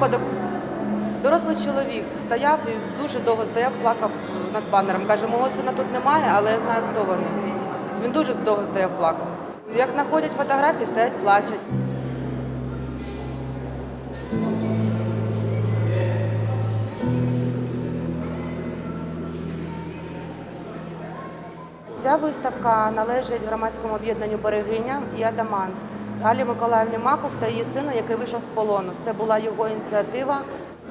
випадок. Дорослий чоловік стояв і дуже довго стояв, плакав над банером. Каже, мого сина тут немає, але я знаю, хто вони. Він дуже довго стояв, плакав. Як знаходять фотографії, стоять, плачуть. Ця виставка належить громадському об'єднанню Берегиня і Адамант Галі Миколаївні Маков та її сину, який вийшов з полону. Це була його ініціатива.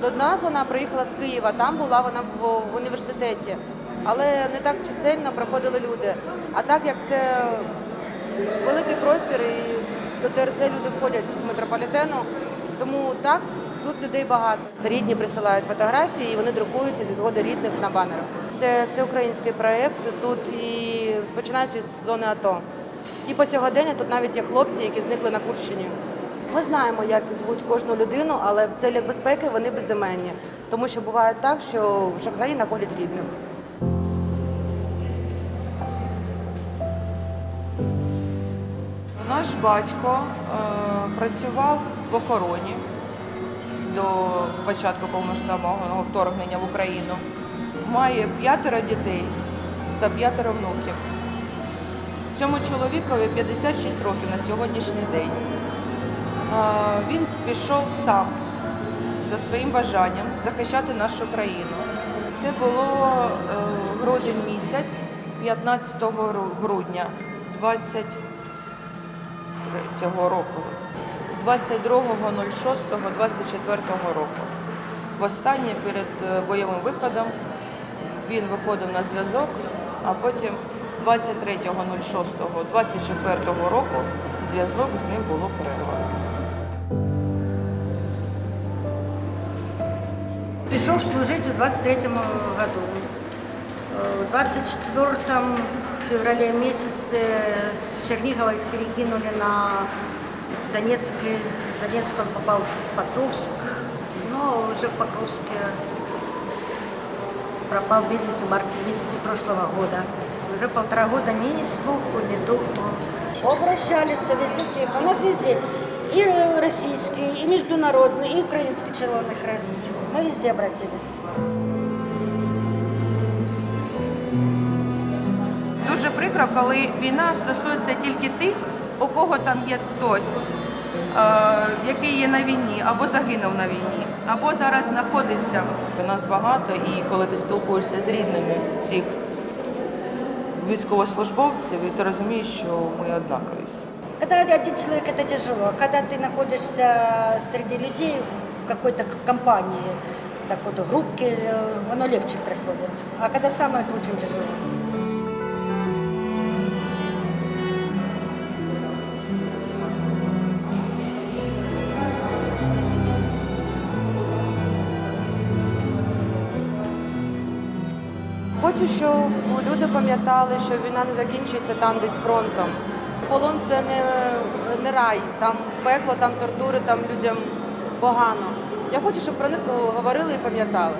До нас вона приїхала з Києва. Там була вона в, університеті, але не так чисельно приходили люди. А так як це великий простір, і до ТРЦ люди входять з метрополітену, тому так. Тут людей багато. Рідні присилають фотографії, і вони друкуються зі згоди рідних на банерах. Це всеукраїнський проєкт. Тут і починаючи з зони АТО. І по сьогодення тут навіть є хлопці, які зникли на Курщині. Ми знаємо, як звуть кожну людину, але в целях безпеки вони безіменні. Тому що буває так, що шахраї знаходять рідних. Наш батько е, працював в охороні до початку повномасштабного вторгнення в Україну. Має п'ятеро дітей та п'ятеро внуків. Цьому чоловікові 56 років на сьогоднішній день. Він пішов сам за своїм бажанням захищати нашу країну. Це було е, грудень місяць, 15 грудня 20 цього року, 22.06.24 року. Востаннє перед е, бойовим виходом він виходив на зв'язок, а потім 23.06.24 року зв'язок з ним було перервано. Пришел служить в 23 году. Э, В 24 февраля месяце с Чернигова их перекинули на Донецкий. С Донецка он попал в Покровск, но уже в Покровске пропал без вести в марте месяце прошлого года Уже полтора года ни слуху, ни духу. Обращались везде тихо. У нас везде и российский, и международный, и украинский Червоный Хрест. Мы везде обратились. Дуже прикро, коли війна стосується тільки тих, у кого там є хтось, е, який є на війні, або загинув на війні, або зараз знаходиться. У нас багато, і коли ти спілкуєшся з рідними цих військовослужбовців, і ти розумієш, що ми однакові всі. Когда один человек, это тяжело. Когда ты находишься среди людей в какой-то к- компании, так вот, группке, э, оно легче приходит. А когда сам, это очень тяжело. Хочу, щоб люди пам'ятали, що війна не закінчується там десь фронтом. Полон це не, не рай, там пекло, там тортури, там людям погано. Я хочу, щоб про них говорили і пам'ятали.